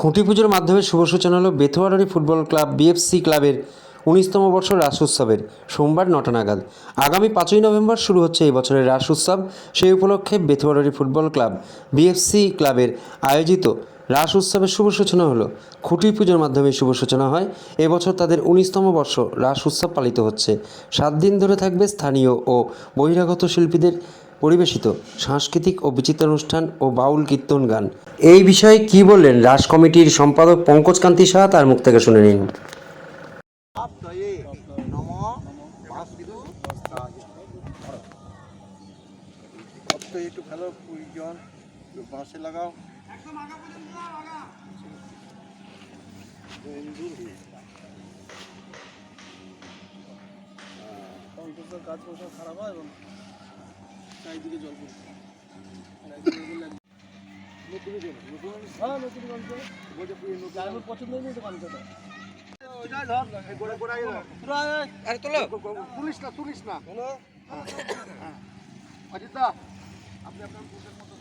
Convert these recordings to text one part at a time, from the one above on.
খুঁটি পুজোর মাধ্যমে শুভ সূচনা হলো বেথুয়ারি ফুটবল ক্লাব বিএফসি ক্লাবের উনিশতম বর্ষ রাস উৎসবের সোমবার নটা নাগাদ। আগামী পাঁচই নভেম্বর শুরু হচ্ছে এই বছরের রাস উৎসব। সেই উপলক্ষে বেথুয়ারি ফুটবল ক্লাব বিএফসি ক্লাবের আয়োজিত রাস উৎসবের শুভ সূচনা হলো। খুঁটি পুজোর মাধ্যমে শুভ সূচনা হয়। এবছর তাদের উনিশতম বর্ষ রাস উৎসব পালিত হচ্ছে। সাত দিন ধরে থাকবে স্থানীয় ও বহিরাগত শিল্পীদের পরিবেশিত সাংস্কৃতিক ও বিচিত্র অনুষ্ঠান ও বাউল কীর্তন গান। এই বিষয়ে কি বললেন রাস কমিটির সম্পাদক পঙ্কজ কান্তি সাহা তার মুখ থেকে শুনে নিন। গাছ খারাপ হয় চারিদিকে জল পড়ছে। তুলিস না তুলিস না অজিতা আপনি আপনার বুকের মতো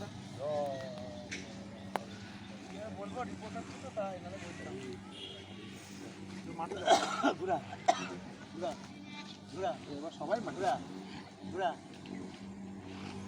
বলব রিপোর্টার তো তাই নাহলে বলছিলাম মাঠে ঘুরা ঘুরা ঘুরা এবার সবাই মাঠে ঘুরা।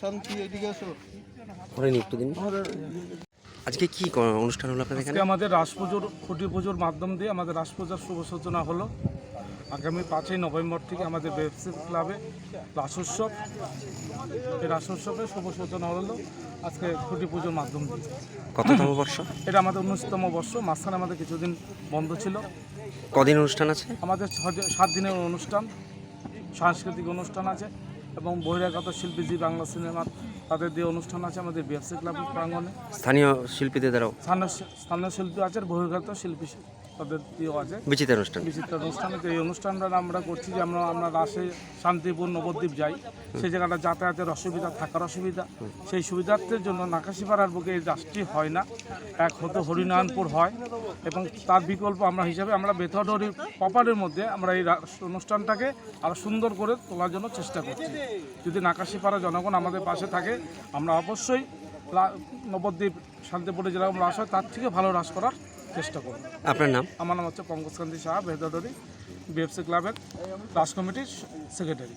শান্তি এদিকে আসো। দিন। আজকে কি অনুষ্ঠান হলো আপনাদের এখানে? আমাদের রাস পুজোর খুঁটি পুজোর মাধ্যম দিয়ে আমাদের রাস পূজার শুভ সূচনা হলো। আগামী পাঁচই নভেম্বর থেকে আমাদের বেবসি ক্লাবে রাস উৎসব। এই রাস উৎসবের শুভ সূচনা হলো আজকে খুঁটি পুজোর মাধ্যম দিয়ে। কততম বর্ষ? এটা আমাদের উনিশতম বর্ষ মাঝখানে আমাদের কিছুদিন বন্ধ ছিল। কদিন অনুষ্ঠান আছে? আমাদের সাত দিনের অনুষ্ঠান সাংস্কৃতিক অনুষ্ঠান আছে। এবং বহিরাগত শিল্পী যে বাংলা সিনেমার তাদের দিয়ে অনুষ্ঠান আছে আমাদের বিএফসি ক্লাব প্রাঙ্গনে স্থানীয় শিল্পীদের দ্বারাও? স্থানীয় স্থানীয় শিল্পী আছে বহির্গত শিল্পী তাদের দিয়েও আছে। বিচিত্র অনুষ্ঠান। বিচিত্র অনুষ্ঠানে। এই অনুষ্ঠানটা আমরা করছি যে আমরা আমরা রাসে শান্তিপুর নবদ্বীপ যাই। সেই জায়গাটা যাতায়াতের অসুবিধা থাকার অসুবিধা। সেই সুবিধার্থের জন্য নাকাশিপাড়ার বুকে এই রাসটি হয় না। এক হতো হরিনারায়ণপুর হয় এবং তার বিকল্প আমরা হিসাবে আমরা বেথডরি প্রপারের মধ্যে আমরা এই অনুষ্ঠানটাকে আরও সুন্দর করে তোলার জন্য চেষ্টা করছি। যদি নাকাশিপাড়া জনগণ আমাদের পাশে থাকে আমরা অবশ্যই নবদ্বীপ শান্তিপুরে যেরকম রাস হয় তার থেকে ভালো রাস করার চেষ্টা করব। আপনার নাম? আমার নাম হচ্ছে পঙ্কজ পঙ্কজকান্তি সাহা বেহদাদি বিএফসি ক্লাবের রাজ কমিটির সেক্রেটারি